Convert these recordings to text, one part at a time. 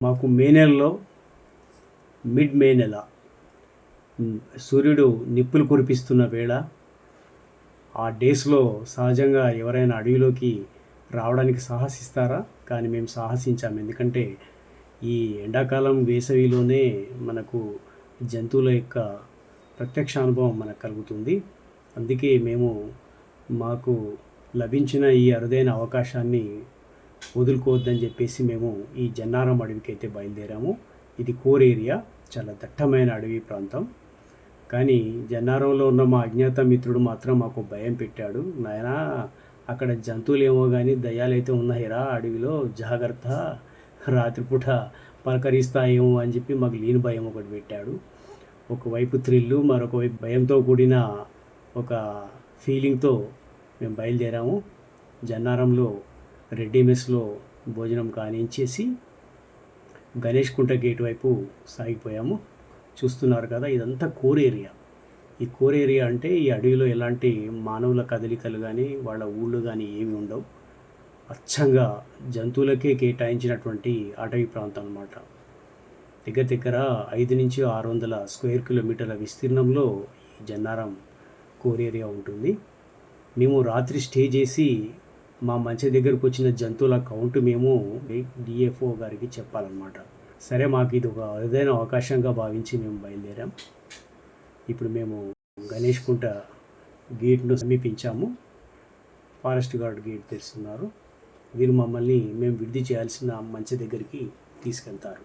మాకు మే నెలలో మిడ్ మే నెల సూర్యుడు నిప్పులు కురిపిస్తున్న వేళ ఆ డేస్లో సహజంగా ఎవరైనా అడవిలోకి రావడానికి సాహసిస్తారా? కానీ మేము సాహసించాము ఎందుకంటే ఈ ఎండాకాలం వేసవిలోనే మనకు జంతువుల యొక్క ప్రత్యక్ష అనుభవం మనకు కలుగుతుంది. అందుకే మేము మాకు లభించిన ఈ అరుదైన అవకాశాన్ని వదులుకోవద్దని చెప్పేసి మేము ఈ జన్నారం అడవికి అయితే బయలుదేరాము. ఇది కోర్ ఏరియా చాలా దట్టమైన అడవి ప్రాంతం. కానీ జన్నారంలో ఉన్న మా అజ్ఞాత మిత్రుడు మాత్రం మాకు భయం పెట్టాడు. నాయనా అక్కడ జంతువులు ఏమో కానీ దయ్యాలైతే ఉన్నాయిరా అడవిలో జాగ్రత్త. రాత్రిపూట పలకరిస్తాయేమో అని చెప్పి మాకు లేని భయం ఒకటి పెట్టాడు. ఒకవైపు థ్రిల్లు మరొక వైపు భయంతో కూడిన ఒక ఫీలింగ్తో మేము బయలుదేరాము. జన్నారంలో రెడ్డి మెస్లో భోజనం కానించేసి గణేష్ కుంట గేట్ వైపు సాగిపోయాము. చూస్తున్నారు కదా ఇదంతా కోర్ ఏరియా. ఈ కోర్ ఏరియా అంటే ఈ అడవిలో ఎలాంటి మానవుల కదలికలు కానీ వాళ్ళ ఊళ్ళు కానీ ఏమి ఉండవు. అచ్చంగా జంతువులకే కేటాయించినటువంటి అటవీ ప్రాంతం అన్నమాట. దగ్గర దగ్గర ఐదు నుంచి ఆరు వందల స్క్వేర్ కిలోమీటర్ల విస్తీర్ణంలో ఈ జన్నారం కోర్ ఏరియా ఉంటుంది. మేము రాత్రి స్టే చేసి మా మంచి దగ్గరకు వచ్చిన జంతువుల కౌంట్ మేము డిఎఫ్ఓ గారికి చెప్పాలన్నమాట. సరే మాకు ఇది ఒక అరుదైన అవకాశంగా భావించి మేము బయలుదేరాం. ఇప్పుడు మేము గణేష్ కుంట గేట్ను సమీపించాము. ఫారెస్ట్ గార్డ్ గేట్ తెరుస్తున్నారు. వీరు మమ్మల్ని మేము విడిది చేయాల్సిన మంచి దగ్గరికి తీసుకెళ్తారు.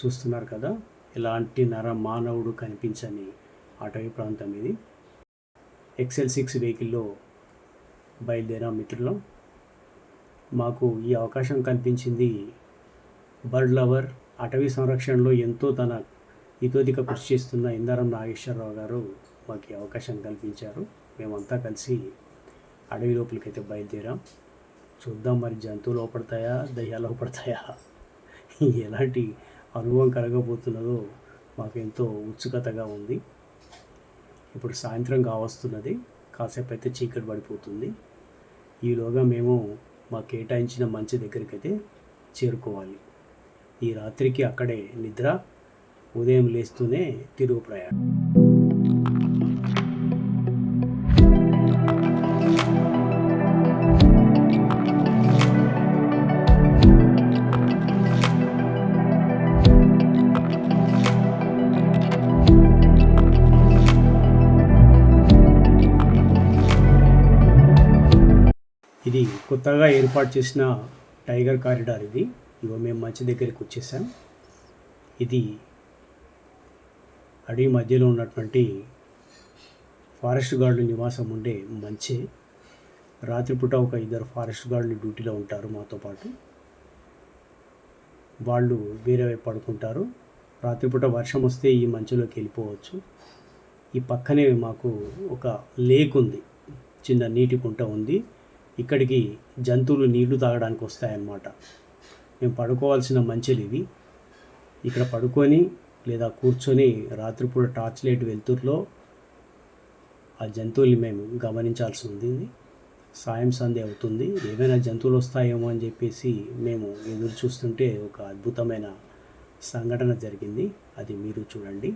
చూస్తున్నారు కదా ఎలాంటి నర మానవుడు కనిపించని అటవీ ప్రాంతం ఇది. ఎక్సెల్ సిక్స్ వెహికల్లో బయలుదేరాం మిత్రులం. మాకు ఈ అవకాశం కల్పించింది బర్డ్ లవర్ అటవీ సంరక్షణలో ఎంతో తన ఇతోదిక కృషి చేస్తున్న ఇందారం నాగేశ్వరరావు గారు మాకు ఈ అవకాశం కల్పించారు. మేమంతా కలిసి అడవి అయితే బయలుదేరాం. చూద్దాం మరి జంతువులు లోపడతాయా దయ్యాలు లోపడతాయా? ఎలాంటి అనుభవం కలగబోతున్నదో మాకు ఎంతో ఉత్సుకతగా ఉంది. ఇప్పుడు సాయంత్రం కావస్తున్నది. కాసేపు అయితే చీకటి పడిపోతుంది. ఈలోగా మేము మా కేటాయించిన మంచి దగ్గరికి అయితే చేరుకోవాలి. ఈ రాత్రికి అక్కడే నిద్ర ఉదయం లేస్తూనే తిరుగు ప్రయాణం. ఇది కొత్తగా ఏర్పాటు చేసిన టైగర్ కారిడార్ ఇది. ఇవో మేము మంచి దగ్గరికి వచ్చేసాం. ఇది అడవి మధ్యలో ఉన్నటువంటి ఫారెస్ట్ గార్డుల నివాసం ఉండే మంచి. రాత్రిపూట ఒక ఇద్దరు ఫారెస్ట్ గార్డులు డ్యూటీలో ఉంటారు మాతో పాటు. వాళ్ళు వేరే వైపు పడుకుంటారు. రాత్రిపూట వర్షం వస్తే ఈ మంచులోకి వెళ్ళిపోవచ్చు. ఈ పక్కనే మాకు ఒక లేక్ ఉంది. చిన్న నీటి కుంట ఉంది. ఇక్కడికి జంతువులు నీళ్ళు తాగడానికి వస్తాయన్నమాట. మేము పడుకోవాల్సిన మంచెలు ఇవి. ఇక్కడ పడుకొని లేదా కూర్చొని రాత్రిపూట టార్చ్ లైట్ వెలుతురులో ఆ జంతువుల్ని మేము గమనించాల్సి ఉంది. సాయం సంధి అవుతుంది. ఏమైనా జంతువులు వస్తాయేమో అని చెప్పేసి మేము ఎదురు చూస్తుంటే ఒక అద్భుతమైన సంఘటన జరిగింది. అది మీరు చూడండి.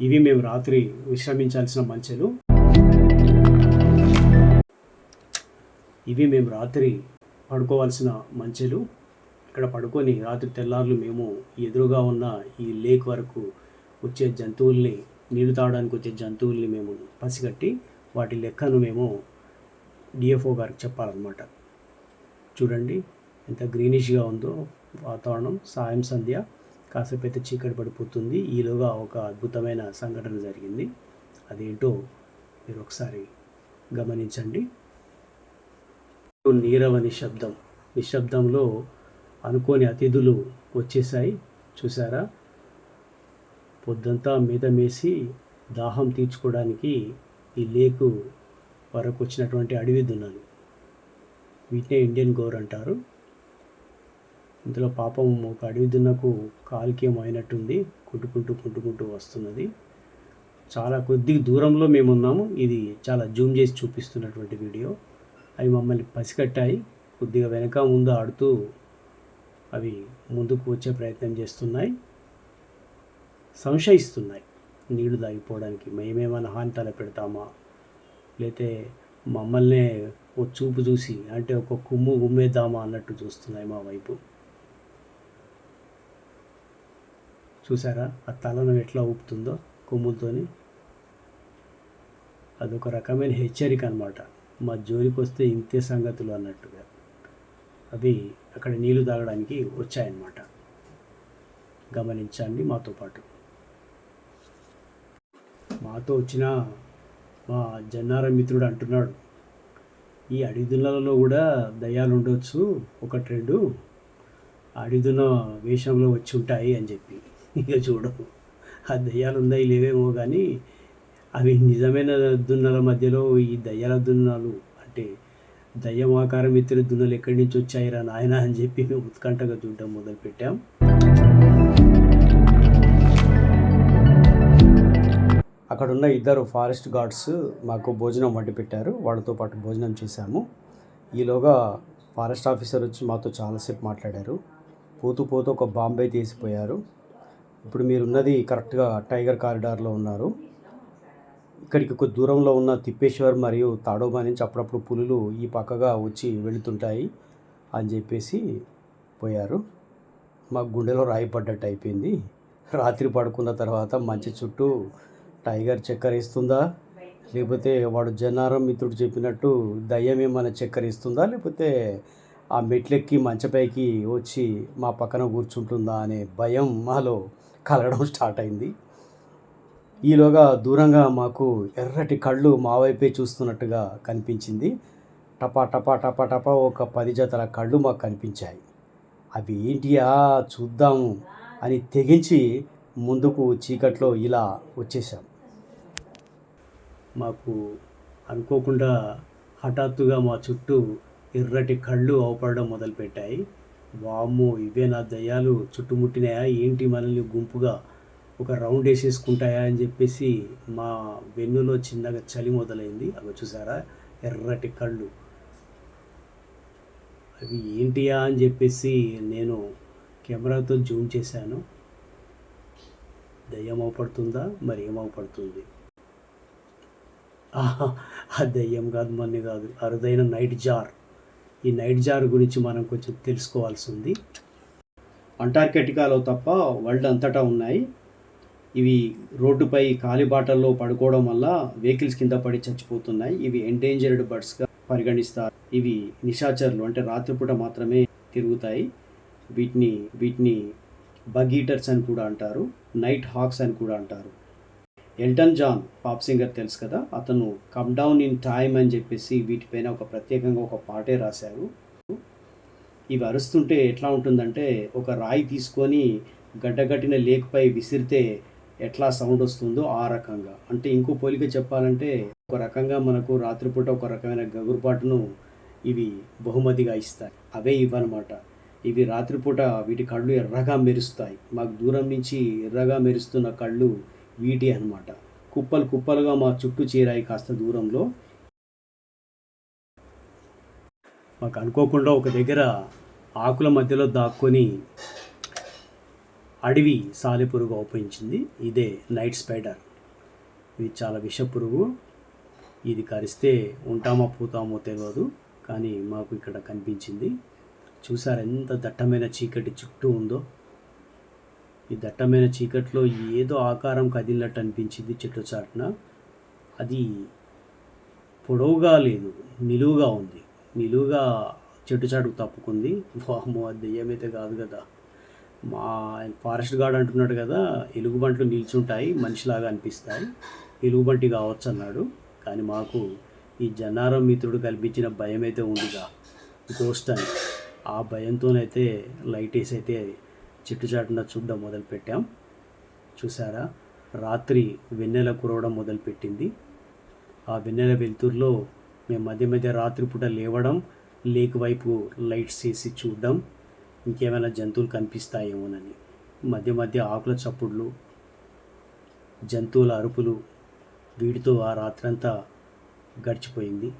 ఇవి మేము రాత్రి విశ్రమించాల్సిన మంచెలు. ఇవి మేము రాత్రి పడుకోవాల్సిన మంచెలు. ఇక్కడ పడుకొని రాత్రి తెల్లార్లు మేము ఎదురుగా ఉన్న ఈ లేక్ వరకు వచ్చే జంతువుల్ని నీళ్ళు తాగడానికి వచ్చే జంతువుల్ని మేము పసిగట్టి వాటి లెక్కను మేము డిఎఫ్ఓ గారికి చెప్పాలన్నమాట. చూడండి ఎంత గ్రీనిష్గా ఉందో వాతావరణం. సాయం సంధ్య కాసేపు అయితే చీకటి పడిపోతుంది. ఈలోగా ఒక అద్భుతమైన సంఘటన జరిగింది. అదేంటో మీరు ఒకసారి గమనించండి. నీరవ నిశ్శబ్దం. నిశ్శబ్దంలో అనుకోని అతిథులు వచ్చేసాయి చూసారా పొద్దంతా మీద మేసి దాహం తీర్చుకోవడానికి ఈ లేకు వరకు వచ్చినటువంటి అడవి దున్నాను. వీటినే ఇండియన్ గోర్ అంటారు. ఇందులో పాపం ఒక అడవి దున్నకు కాలుకి అయినట్టుంది. కుట్టుకుంటూ కుట్టుకుంటూ వస్తున్నది. చాలా కొద్ది దూరంలో మేమున్నాము. ఇది చాలా జూమ్ చేసి చూపిస్తున్నటువంటి వీడియో. అవి మమ్మల్ని పసిగట్టాయి కొద్దిగా వెనక ముందు ఆడుతూ అవి ముందుకు వచ్చే ప్రయత్నం చేస్తున్నాయి. సంశయిస్తున్నాయి. నీళ్ళు తాగిపోవడానికి మేమేమైనా హాని తల పెడతామా? లేతే మమ్మల్నే ఓ చూపు చూసి అంటే ఒక కుమ్ము గుమ్మేద్దామా అన్నట్టు చూస్తున్నాయి మా వైపు. చూసారా? ఆ తలను ఎట్లా ఊపుతుందో కొమ్ములతోని. అదొక రకమైన హెచ్చరిక అనమాట మా జోలికి వస్తే ఇంతే సంగతులు అన్నట్టుగా. అవి అక్కడ నీళ్ళు తాగడానికి వచ్చాయన్నమాట. గమనించండి మాతో పాటు. మాతో వచ్చిన మా జన్నార మిత్రుడు అంటున్నాడు ఈ అడిదులలో కూడా దయ్యాలు ఉండొచ్చు ఒకటి రెండు. అడిదున వేషంలో వచ్చి ఉంటాయి అని చెప్పి. ఇక చూడు ఆ దయ్యాలు ఉన్నాయి లేవేమో కానీ అవి నిజమైన దున్నల మధ్యలో ఈ దయ్యాల దున్నాలు అంటే దయ్యం ఆకారం ఎత్తిన దున్నలు ఎక్కడి నుంచి వచ్చాయిరా నాయన అని చెప్పి మేము ఉత్కంఠగా చూడటం మొదలుపెట్టాం. అక్కడ ఉన్న ఇద్దరు ఫారెస్ట్ గార్డ్స్ మాకు భోజనం వండి పెట్టారు. వాళ్ళతో పాటు భోజనం చేశాము. ఈలోగా ఫారెస్ట్ ఆఫీసర్ వచ్చి మాతో చాలాసేపు మాట్లాడారు. పోతూ పోతూ ఒక బాంబే తీసిపోయారు. ఇప్పుడు మీరున్నది కరెక్ట్గా టైగర్ కారిడార్లో ఉన్నారు. ఇక్కడికి ఒక దూరంలో ఉన్న తిప్పేశ్వర్ మరియు తాడోబా నుంచి అప్పుడప్పుడు పులులు ఈ పక్కగా వచ్చి వెళుతుంటాయి అని చెప్పేసి పోయారు. మా గుండెలో రాయి పడ్డట్టు అయిపోయింది. రాత్రి పడుకున్న తర్వాత మంచి చుట్టూ టైగర్ చక్కెర ఇస్తుందా లేకపోతే వాడు జనారం మిత్రుడు చెప్పినట్టు దయ్యం ఏమైనా చక్కెర ఇస్తుందా లేకపోతే ఆ మెట్లెక్కి మంచపైకి వచ్చి మా పక్కన కూర్చుంటుందా అనే భయం మాలో కలగడం స్టార్ట్ అయింది. ఈలోగా దూరంగా మాకు ఎర్రటి కళ్ళు మా వైపే చూస్తున్నట్టుగా కనిపించింది. టపా టపా టపా టపా ఒక పది జతల కళ్ళు మాకు కనిపించాయి. అవి ఏంటియా చూద్దాము అని తెగించి ముందుకు చీకట్లో ఇలా వచ్చేసాం మాకు అనుకోకుండా హఠాత్తుగా మా చుట్టూ ఎర్రటి కళ్ళు అవపడడం మొదలుపెట్టాయి. వామ్మో ఇవే నా దయ్యాలు చుట్టుముట్టినాయా? ఏంటి మనల్ని గుంపుగా? ఒక రౌండ్ వేసేసుకుంటాయా అని చెప్పేసి మా వెన్నులో చిన్నగా చలి మొదలైంది. అవి చూసారా? ఎర్రటి కళ్ళు. అవి ఏంటియా అని చెప్పేసి నేను కెమెరాతో జూమ్ చేశాను. దయ్యం అవపడుతుందా? మరి ఏమవపడుతుంది ఆహా, ఆ దయ్యం కాదు మన్ని కాదు. అరుదైన నైట్ జార్. ఈ నైట్ జార్ గురించి మనం కొంచెం తెలుసుకోవాల్సి ఉంది. అంటార్కిటికాలో తప్ప వరల్డ్ అంతటా ఉన్నాయి. ఇవి రోడ్డుపై కాలిబాటల్లో పడుకోవడం వల్ల వెహికల్స్ కింద పడి చచ్చిపోతున్నాయి. ఇవి ఎండేంజర్డ్ బర్డ్స్గా పరిగణిస్తారు. ఇవి నిశాచరులు అంటే రాత్రిపూట మాత్రమే తిరుగుతాయి. వీటిని వీటిని బగ్ ఈటర్స్ అని కూడా అంటారు. నైట్ హాక్స్ అని కూడా అంటారు. ఎల్టన్ జాన్ పాప్ సింగర్ తెలుసు కదా? అతను కమ్ డౌన్ ఇన్ టైమ్ అని చెప్పేసి వీటిపైన ఒక ప్రత్యేకంగా ఒక పాటే రాశారు. ఇవి అరుస్తుంటే ఎట్లా ఉంటుందంటే ఒక రాయి తీసుకొని గడ్డగట్టిన లేక్పై విసిరితే ఎట్లా సౌండ్ వస్తుందో ఆ రకంగా. అంటే ఇంకో పోలిక చెప్పాలంటే ఒక రకంగా మనకు రాత్రిపూట ఒక రకమైన గగురుపాటును ఇవి బహుమతిగా ఇస్తాయి. అవే ఇవన్నమాట ఇవి రాత్రిపూట వీటి కళ్ళు ఎర్రగా మెరుస్తాయి. మాకు దూరం నుంచి ఎర్రగా మెరుస్తున్న కళ్ళు వీటి అన్నమాట. కుప్పలు కుప్పలుగా మా చుట్టూ చేరాయి కాస్త దూరంలో. మాకు అనుకోకుండా ఒక దగ్గర ఆకుల మధ్యలో దాక్కొని అడవి సాలెపురుగు అవుపించింది ఇదే నైట్ స్పైడర్ ఇది చాలా విషపురుగు ఇది కరిస్తే ఉంటామో పోతామో తెలియదు కానీ మాకు ఇక్కడ కనిపించింది. చూసారు ఎంత దట్టమైన చీకటి చుట్టూ ఉందో. ఈ దట్టమైన చీకట్లో ఏదో ఆకారం కదిలినట్టు అనిపించింది చెట్టు చాటున. అది పొడవుగా లేదు నిలువుగా ఉంది. నిలువుగా చెట్టు చాటుకు తప్పుకుంది. వామ్మో అది దెయ్యమైతే కాదు కదా. మా ఫారెస్ట్ గార్డ్ అంటున్నాడు కదా ఎలుగుబంట్లు నిల్చుంటాయి మనిషిలాగా అనిపిస్తాయి. ఎలుగుబంటి కావచ్చు అన్నాడు. కానీ మాకు ఈ జన్నారం మిత్రుడు కల్పించిన భయం అయితే ఉందిగా గోస్ట్ అని. ఆ భయంతోనైతే లైట్ వేసి అయితే చెట్టు చాటున చూడడం మొదలుపెట్టాం. చూసారా రాత్రి వెన్నెల కురవడం మొదలుపెట్టింది. ఆ వెన్నెల వెలుతురులో మేము మధ్య మధ్య రాత్రిపూట లేవడం లేక్ వైపు లైట్స్ వేసి చూడడం. ఇంకేమైనా జంతువులు కనిపిస్తాయేమోనని. మధ్య మధ్య ఆకుల చప్పుళ్ళు జంతువుల అరుపులు వీటితో ఆ రాత్రంతా గడిచిపోయింది.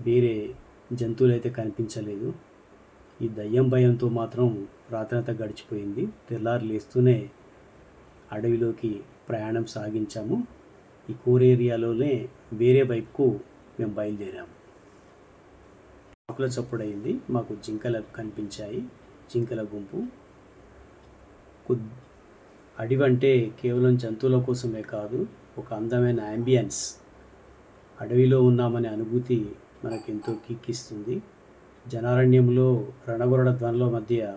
వేరే జంతువులు అయితే కనిపించలేదు. ఈ దయ్యం భయంతో మాత్రం రాత్రంతా గడిచిపోయింది. తెల్లారు లేస్తూనే అడవిలోకి ప్రయాణం సాగించాము. ఈ కోర్ ఏరియాలోనే వేరే వైపుకు మేము బయలుదేరాము. ఆకుల చప్పుడైంది. మాకు జింకలు కనిపించాయి. జింకల గుంపు. కొద్ అడవి అంటే కేవలం జంతువుల కోసమే కాదు ఒక అందమైన అంబియన్స్. అడవిలో ఉన్నామనే అనుభూతి మనకు ఎంతో కిక్కిస్తుంది. జనారణ్యంలో రణగొరడ ధ్వనుల మధ్య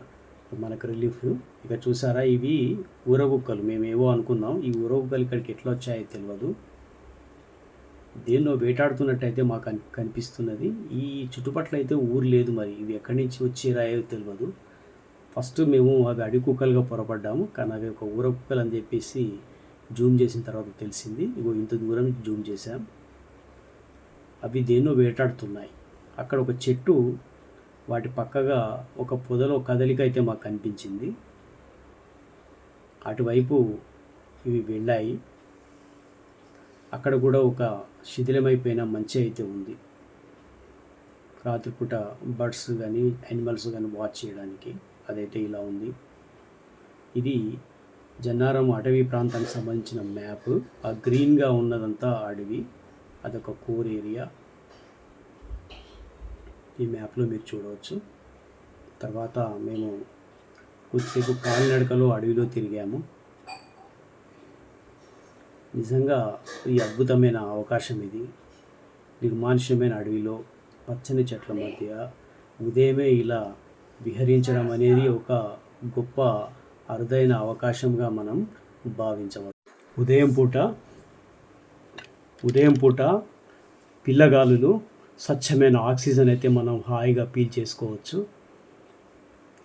మనకు రిలీఫ్. ఇక చూసారా ఇవి ఊరగుక్కలు. మేమేవో అనుకున్నాం. ఈ ఊరగుక్కలు ఇక్కడికి ఎట్లా వచ్చాయో తెలియదు దేన్నో వేటాడుతున్నట్టయితే మాకు అని కనిపిస్తున్నది. ఈ చుట్టుపక్కల అయితే ఊరు లేదు మరి. ఇవి ఎక్కడి నుంచి వచ్చి రాయో తెలియదు ఫస్ట్ మేము అవి అడవి కుక్కలుగా పొరపడ్డాము. కానీ అవి ఒక ఊర కుక్కలు అని చెప్పేసి జూమ్ చేసిన తర్వాత తెలిసింది. ఇగో ఇంత దూరం నుంచి జూమ్ చేశాం. అవి దేన్నో వేటాడుతున్నాయి. అక్కడ ఒక చెట్టు వాటి పక్కగా ఒక పొదలో కదలిక అయితే మాకు కనిపించింది. అటువైపు ఇవి వెళ్ళాయి. అక్కడ కూడా ఒక శిథిలమైపోయిన మంచి అయితే ఉంది. రాత్రిపూట బర్డ్స్ కానీ యానిమల్స్ కానీ వాచ్ చేయడానికి అదైతే ఇలా ఉంది. ఇది జన్నారం అటవీ ప్రాంతానికి సంబంధించిన మ్యాప్. ఆ గ్రీన్గా ఉన్నదంతా అడవి. అదొక కోర్ ఏరియా. ఈ మ్యాప్లో మీరు చూడవచ్చు. తర్వాత మేము కొద్దిసేపు కాలినడకలో అడవిలో తిరిగాము. నిజంగా ఈ అద్భుతమైన అవకాశం ఇది. నిర్మానుష్యమైన అడవిలో పచ్చని చెట్ల మధ్య ఉదయమే ఇలా విహరించడం అనేది ఒక గొప్ప అరుదైన అవకాశంగా మనం భావించవచ్చు. ఉదయం పూట ఉదయం పూట పిల్లగాలులు స్వచ్ఛమైన ఆక్సిజన్ అయితే మనం హాయిగా పీల్ చేసుకోవచ్చు.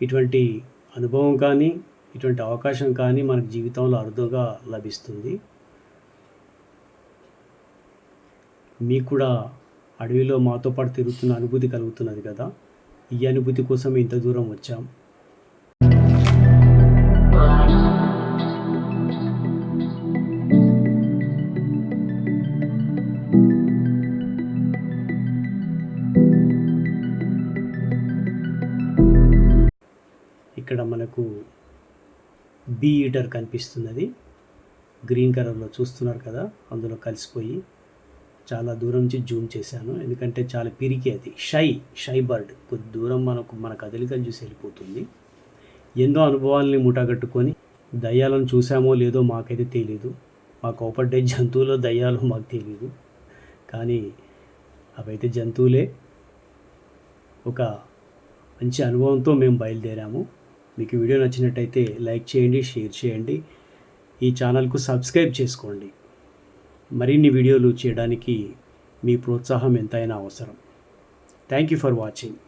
ఇటువంటి అనుభవం కానీ ఇటువంటి అవకాశం కానీ మనకు జీవితంలో అరుదుగా లభిస్తుంది. మీకు కూడా అడవిలో మాతో పాటు తిరుగుతున్న అనుభూతి కలుగుతున్నది కదా? ఈ అనుభూతి కోసం ఇంత దూరం వచ్చాం. ఇక్కడ మనకు బీ ఈటర్ కనిపిస్తున్నది. గ్రీన్ కలర్లో చూస్తున్నారు కదా? అందులో కలిసిపోయి చాలా దూరం నుంచి జూమ్ చేశాను. ఎందుకంటే చాలా పిరికి అది. Shy shy bird. కొద్ది దూరం మనకు మన కదలికలు చూసి వెళ్ళిపోతుంది. ఎన్నో అనుభవాల్ని ముఠాగట్టుకొని దయ్యాలను చూసామో లేదో మాకైతే తెలియదు మా కోపడ్డే జంతువులో దయ్యాలు మాకు తెలియదు కానీ అవైతే జంతువులే. ఒక మంచి అనుభవంతో మేము బయలుదేరాము. మీకు వీడియో నచ్చినట్టయితే లైక్ చేయండి షేర్ చేయండి. ఈ ఛానల్కు సబ్స్క్రైబ్ చేసుకోండి. మరిన్ని వీడియోలు చేయడానికి మీ ప్రోత్సాహం ఎంతైనా అవసరం. Thank you for watching